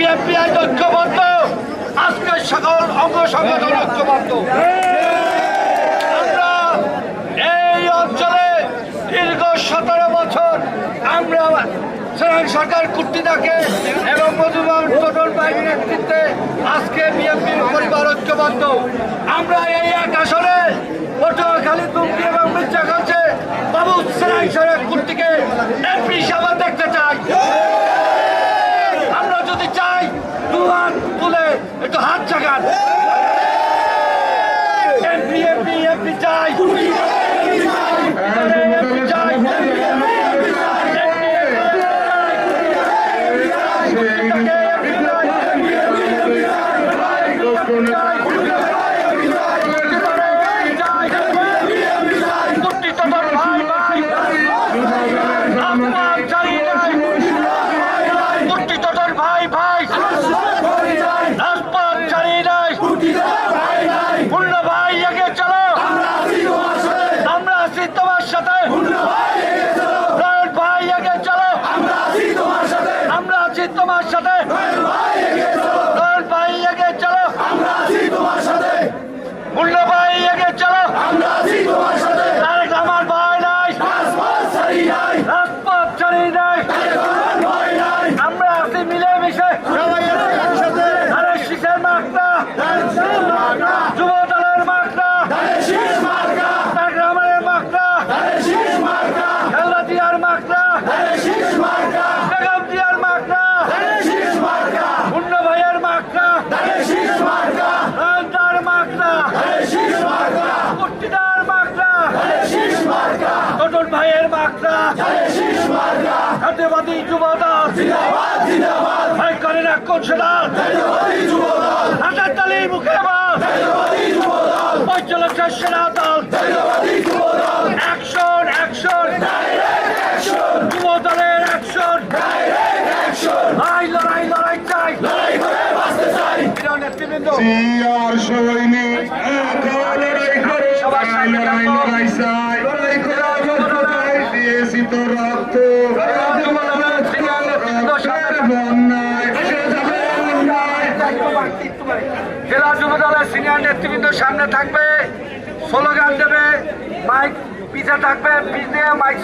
BNP আজ ঐক্যবদ্ধ। আজকে সকল অঙ্গ সংগঠন ঐক্যবদ্ধ। আমরা এই অঞ্চলে দীর্ঘ সতেরো বছর আমরা সেনান সরকার কুর্তিদাকে এবং মধুমান টোটন বাহিনীর নেতৃত্বে আজকে বিএনপির পরিবার ঐক্যবদ্ধ। আমরা এই এক আসনে পটুয়াখালী তুমকি এবং মির্জাগঞ্জে বাবু সেনান সরকার কুর্তিকে এমপি হিসাবে দেখতে চাই। যদি চাই দু হাত তুলে একটু হাত জাগান এমপি এমপি এমপি চাই এমপি চাই ভাই ভাই আপনার চালিয়ে যায় কুর্তি তোটার ভাই রাজপথ চালিয়ে যায় পূর্ণ ভাই এগে চলো। আমরা আছি তোমার সাথে। ভাই এগে চলো। আমরা আছি তোমার সাথে। ভাই এগে চলো। পূর্ণ ভাই এগে চলো আমার ভাই নাই রাজপথ চালিয়ে যায় আমরা আছি মিলেমিশে আরে শীষের মাকড়া যুব দলের মাকড়া তার গ্রামের মাকড়া খেলা দিয়ার মাকড়া বেগম দিয়ার মাকড়া মুন্না ভাইয়ের মাকড়া রাজদার মাকড়া কুর্তিদার মাকড়া টোটন ভাইয়ের মাকড়া হাতেবাদী যুবদল। ভাই করে না কোন সেদার হাজার তালি মুখে বাদ পঞ্চলক্ষ সেনা দল। অ্যাকশন অ্যাকশন যুব দলের অ্যাকশন লড়াই লড়াই লড়াই চাই। নেতৃবৃন্দ। সৈনিক লড়াই লড়াই লড়াই লড়াই চাই। জেলা যুব দলের সিনিয়র নেতৃবৃন্দ সামনে থাকবে স্লোগান দেবে মাইক পিছে থাকবে পিছে মাইক